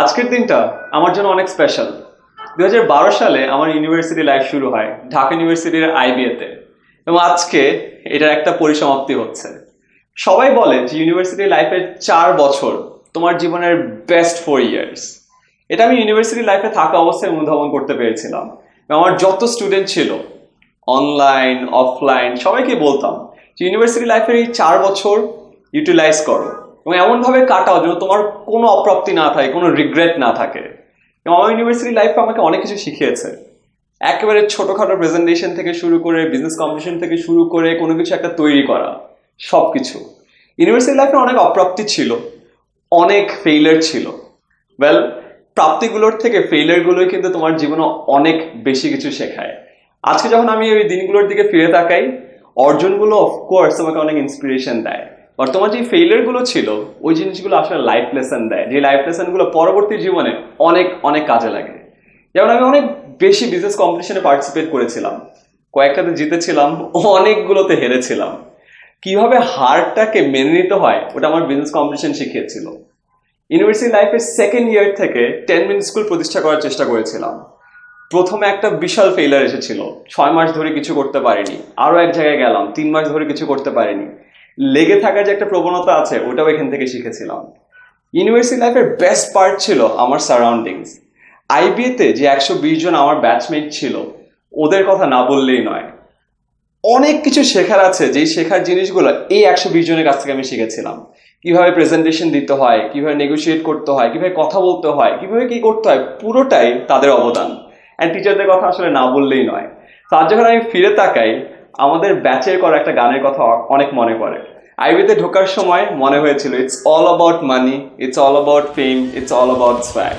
আজকের দিনটা আমার জন্য অনেক স্পেশাল দু হাজার বারো সালে আমার ইউনিভার্সিটি লাইফ শুরু হয় ঢাকা ইউনিভার্সিটির আইবিএতে এবং আজকে এটার একটা পরিসমাপ্তি হচ্ছে। সবাই বলে যে ইউনিভার্সিটি লাইফের চার বছর তোমার জীবনের বেস্ট ফোর ইয়ার্স এটা আমি ইউনিভার্সিটি লাইফে থাকা অবস্থায় অনুধাবন করতে পেরেছিলাম। আমার যত স্টুডেন্ট ছিল অনলাইন অফলাইন সবাইকে বলতাম যে ইউনিভার্সিটি লাইফের এই চার বছর ইউটিলাইজ করো। এবং এমনভাবে কাটাও যেন তোমার কোনো অপ্রাপ্তি না থাকে, কোনো রিগ্রেট না থাকে। এবং আমার ইউনিভার্সিটি লাইফ আমাকে অনেক কিছু শিখিয়েছে। একেবারে ছোটোখাটো প্রেজেন্টেশন থেকে শুরু করে বিজনেস কম্পিটিশন থেকে শুরু করে, কোনো কিছু একটা তৈরি করা সব কিছু ইউনিভার্সিটি লাইফে অনেক অপ্রাপ্তি ছিল, অনেক ফেইলার ছিল। ওয়েল প্রাপ্তিগুলোর থেকে ফেইলারগুলোই কিন্তু তোমার জীবনে অনেক বেশি কিছু শেখায়। আজকে যখন আমি ওই দিনগুলোর দিকে ফিরে তাকাই, অর্জনগুলো অফকোর্স তোমাকে অনেক ইন্সপিরেশন দেয়। আর তোমার যে ফেইলারগুলো ছিল, ওই জিনিসগুলো আসলে লাইফ লেসন দেয়। যে লাইফ লেসনগুলো পরবর্তী জীবনে অনেক অনেক কাজে লাগে। যেমন আমি অনেক বেশি বিজনেস কম্পিটিশনে পার্টিসিপেট করেছিলাম। কয়েকটাতে জিতেছিলাম, অনেকগুলোতে হেরেছিলাম। কীভাবে হারটাকে মেনে নিতে হয়, ওটা আমার বিজনেস কম্পিটিশন শিখিয়েছিল। ইউনিভার্সিটি লাইফের সেকেন্ড ইয়ার থেকে টেন মিনিট স্কুল প্রতিষ্ঠা করার চেষ্টা করেছিলাম। প্রথমে একটা বিশাল ফেইলার এসেছিল। ছয় মাস ধরে কিছু করতে পারিনি। আরও এক জায়গায় গেলাম। তিন মাস ধরে কিছু করতে পারিনি। লেগে থাকার যে একটা প্রবণতা আছে ওটাও এখান থেকে শিখেছিলাম। ইউনিভার্সিটি লাইফের বেস্ট পার্ট ছিল আমার সারাউন্ডিংস আইবিএতে যে একশো বিশ জন আমার ব্যাচমেট ছিল, ওদের কথা না বললেই নয়। অনেক কিছু শেখার আছে, যেই শেখার জিনিসগুলো এই একশো বিশ জনের কাছ থেকে আমি শিখেছিলাম। কীভাবে প্রেজেন্টেশন দিতে হয়, কীভাবে নেগোশিয়েট করতে হয়, কীভাবে কথা বলতে হয়, কীভাবে কি করতে হয়, পুরোটাই তাদের অবদান। অ্যান্ড টিচারদের কথা আসলে না বললেই নয়। তার যখন আমি ফিরে তাকাই আমাদের ব্যাচের করা একটা গানের কথা অনেক মনে পড়ে। আইবিতে ঢোকার সময় মনে হয়েছিল it's all about money it's all about fame it's all about swag